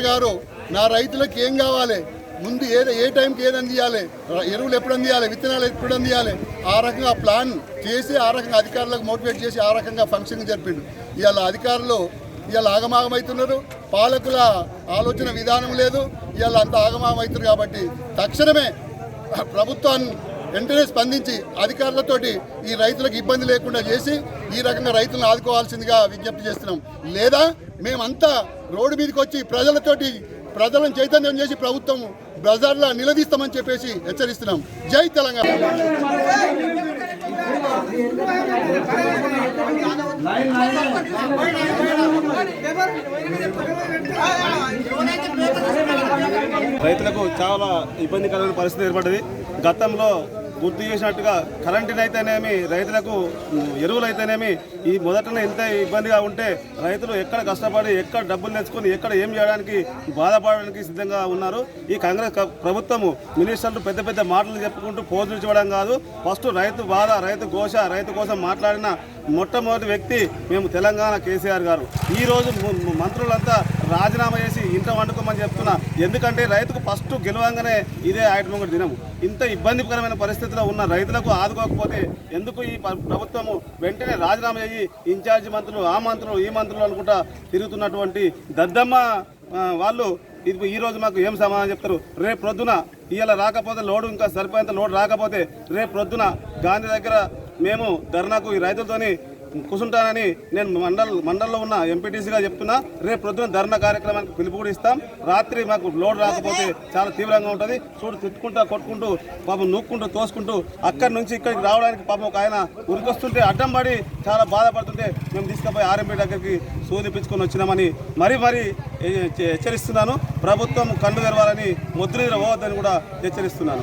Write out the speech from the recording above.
గారు నా రైతులకు ఏం కావాలి? ముందు ఏ ఏ టైంకి ఏది అందియాలి? ఎరువులు ఎప్పుడు అందియాలి? విత్తనాలు ఎప్పుడు అందియాలి? ఆ రకంగా ప్లాన్ చేసి ఆ రకంగా అధికారులకు మోటివేట్ చేసి ఆ రకంగా ఫంక్షన్ జరిపిండు. ఇవాళ అధికారులు ఇవాళ ఆగమాగమవుతున్నారు పాలకుల ఆలోచన విధానం లేదు. ఇవాళ అంత ఆగమాగమవుతున్నారు కాబట్టి తక్షణమే ప్రభుత్వాన్ని వెంటనే స్పందించి అధికారులతోటి ఈ రైతులకు ఇబ్బంది లేకుండా చేసి ఈ రకంగా రైతులను ఆదుకోవాల్సిందిగా విజ్ఞప్తి చేస్తున్నాం. లేదా మేమంతా రోడ్డు మీదకి వచ్చి ప్రజలతోటి ప్రజలను చైతన్యం చేసి ప్రభుత్వం బజార్లో నిలదీస్తామని చెప్పేసి హెచ్చరిస్తున్నాం. జై తెలంగాణ. రైతులకు చాలా ఇబ్బందికరమైన పరిస్థితి ఏర్పడింది. గతంలో గుర్తు చేసినట్టుగా కరెంటుని అయితేనేమి రైతులకు ఎరువులు అయితేనేమి ఈ మొదటనే ఎంత ఇబ్బందిగా ఉంటే రైతులు ఎక్కడ కష్టపడి ఎక్కడ డబ్బులు తెచ్చుకొని ఎక్కడ ఏం చేయడానికి బాధపడడానికి సిద్ధంగా ఉన్నారు. ఈ కాంగ్రెస్ ప్రభుత్వము మినిస్టర్లు పెద్ద పెద్ద మాటలు చెప్పుకుంటూ పోజులు ఇవ్వడం కాదు. ఫస్ట్ రైతు బాధ రైతు ఘోష రైతు కోసం మాట్లాడిన మొట్టమొదటి వ్యక్తి మేము తెలంగాణ కేసీఆర్ గారు. ఈ రోజు మంత్రులంతా రాజీనామా చేసి ఇంట్లో వండుకోమని చెప్తున్నా. ఎందుకంటే రైతుకు ఫస్ట్ గెలవంగానే ఇదే ఆయన దినము ఇంత ఇబ్బందికరమైన పరిస్థితిలో ఉన్న రైతులకు ఆదుకోకపోతే ఎందుకు ఈ ప్రభుత్వము వెంటనే రాజీనామా చేయి ఇన్ఛార్జి మంత్రులు ఆ మంత్రులు ఈ మంత్రులు అనుకుంటా తిరుగుతున్నటువంటి దద్దమ్మ వాళ్ళు ఇది ఈ రోజు మాకు ఏం సమాధానం చెప్తారు? రేపు ప్రొద్దున ఇవాళ రాకపోతే లోడు ఇంకా సరిపోయేంత లోడు రాకపోతే రేపు ప్రొద్దున గాంధీ దగ్గర మేము ధర్నాకు ఈ రైతులతోని కూర్చుంటానని నేను మండల్ మండల్లో ఉన్న ఎంపీటీసీగా చెప్తున్నా. రేపు ప్రొద్దున ధర్నా కార్యక్రమానికి పిలుపు కూడా ఇస్తాం. రాత్రి మాకు లోడ్ రాకపోతే చాలా తీవ్రంగా ఉంటుంది. చూడు తిట్టుకుంటా కొట్టుకుంటూ పాపం నూక్కుంటూ తోసుకుంటూ అక్కడి నుంచి ఇక్కడికి రావడానికి పాపం ఒక ఆయన ఉరికొస్తుంటే అడ్డం పడి చాలా బాధపడుతుంటే మేము తీసుకుపోయి ఆర్ఎంపీ దగ్గరికి సూదిపించుకొని వచ్చినామని మరీ మరీ హెచ్చరిస్తున్నాను. ప్రభుత్వం కన్ను తెరవాలని ముద్ర పోవద్దని కూడా హెచ్చరిస్తున్నాను.